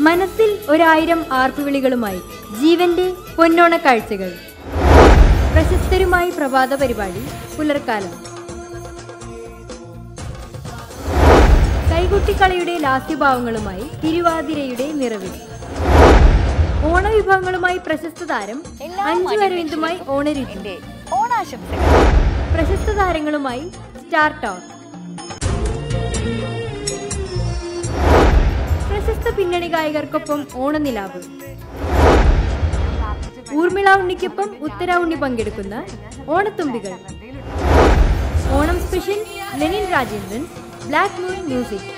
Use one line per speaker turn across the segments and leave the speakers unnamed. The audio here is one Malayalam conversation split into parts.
മനസ്സിൽ ഒരായിരം ആർപ്പുവിളികളുമായി ജീവന്റെ പൊന്നോണ കാഴ്ചകൾ. പ്രശസ്തരുമായി പ്രഭാത പരിപാടി പുലർക്കാലം. കൈകുട്ടിക്കളിയുടെ ലാസ്യഭാവങ്ങളുമായി തിരുവാതിരയുടെ നിറവിൽ. ഓണവിഭവങ്ങളുമായി പ്രശസ്ത താരം അഞ്ചു അരവിന്ദുമായി ഓണരീതിന്റെ
ഓണാശംസകൾ.
പ്രശസ്ത താരങ്ങളുമായി സ്റ്റാർ ടോക്ക്. പിന്നണി ഗായകർക്കൊപ്പം ഓണനിലാവ്. ഊർമിള ഉണ്ണിക്കൊപ്പം ഉത്തര ഉണ്ണി പങ്കെടുക്കുന്ന ഓണത്തുമ്പികൾ. Onam special Lenin Rajendran black moon music.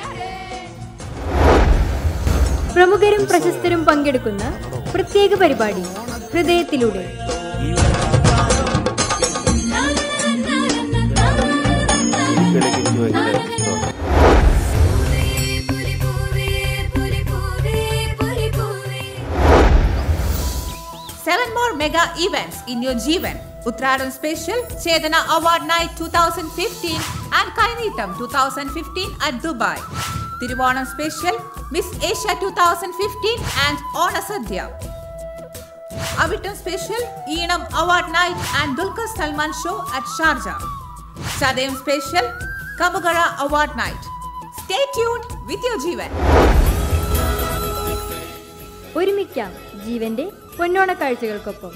പ്രമുഖരും പ്രശസ്തരും പങ്കെടുക്കുന്ന പ്രത്യേക പരിപാടി ഹൃദയത്തിലൂടെ.
Seven more mega events in your Jeevan. Uttaran Special, Chedana Award Night 2015 and Kainitam 2015 at Dubai. Tiruvanam Special, Miss Asia 2015 and Ona Sadhya. Avitam Special, Eenam Award Night and Dulkar Salman Show at Sharjah. Chadayam Special, Kamugara Award Night. Stay tuned with your Jeevan.
ഒരുമിക്കാം ജീവന്റെ പൊന്നോണ കാഴ്ചകൾക്കൊപ്പം